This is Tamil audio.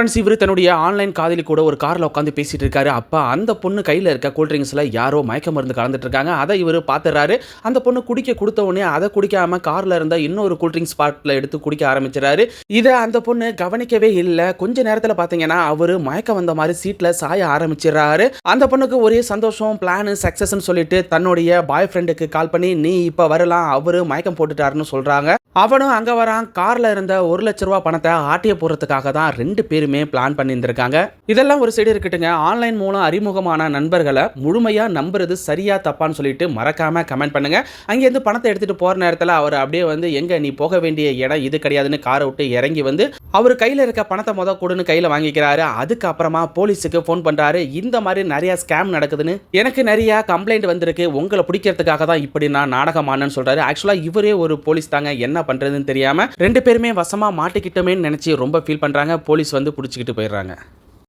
ஃப்ரெண்ட்ஸ் இவர் தன்னுடைய ஆன்லைன் காதலி கூட ஒரு காரில் உட்காந்து பேசிட்டு இருக்காரு. அப்போ அந்த பொண்ணு கையில் இருக்க கூல்ட்ரிங்க்ஸில் யாரோ மயக்க மருந்து கலந்துட்டு இருக்காங்க. அதை இவர் பார்த்துறாரு அந்த பொண்ணு குடிக்க கொடுத்த உடனே அதை குடிக்காம காரில் இருந்த இன்னொரு கூல்ட்ரிங்க்ஸ் பாட்டில் எடுத்து குடிக்க ஆரம்பிச்சிடறாரு. இதை அந்த பொண்ணு கவனிக்கவே இல்லை. கொஞ்ச நேரத்தில் பார்த்தீங்கன்னா அவர் மயக்க வந்த மாதிரி சீட்டில் சாய ஆரம்பிச்சிடுறாரு. அந்த பொண்ணுக்கு ஒரே சந்தோஷம் பிளானு சக்ஸஸ்ன்னு சொல்லிட்டு தன்னுடைய பாய் ஃப்ரெண்டுக்கு கால் பண்ணி நீ இப்போ வரலாம். அவர் மயக்கம் போட்டுட்டாருன்னு சொல்கிறாங்க அவனும் அங்கே வரான். காரில் இருந்த ஒரு லட்ச ரூபா பணத்தை ஆட்டிய போகிறதுக்காக தான் ரெண்டு பேருமே பிளான் பண்ணியிருந்திருக்காங்க. இதெல்லாம் ஒரு சைடு இருக்கட்டுங்க. ஆன்லைன் மூலம் அறிமுகமான நண்பர்களை முழுமையாக நம்புறது சரியா தப்பான்னு சொல்லிட்டு மறக்காம கமெண்ட் பண்ணுங்க. அங்கேருந்து பணத்தை எடுத்துகிட்டு போகிற நேரத்தில் அவர் அப்படியே வந்து எங்கே நீ போக வேண்டிய இடம் இது கிடையாதுன்னு காரை விட்டு இறங்கி வந்து அவர் கையில் இருக்க பணத்தை மொதல் கொடுன்னு கையில் வாங்கிக்கிறாரு. அதுக்கப்புறமா போலீஸுக்கு ஃபோன் பண்ணுறாரு இந்த மாதிரி நிறையா ஸ்கேம் நடக்குதுன்னு எனக்கு நிறையா கம்ப்ளைண்ட் வந்திருக்கு. உங்களை பிடிக்கிறதுக்காக தான் இப்படி நான் நாடகமானன்னு சொல்கிறாரு ஆக்சுவலாக இவரே ஒரு போலீஸ் தாங்க. என்ன பண்ணுறதுன்னு தெரியாமல் ரெண்டு பேருமே வசமாக மாட்டிக்கிட்டோமேன்னு நினச்சி ரொம்ப ஃபீல் பண்ணுறாங்க போலீஸ் வந்து பிடிச்சிக்கிட்டு போயிடுறாங்க.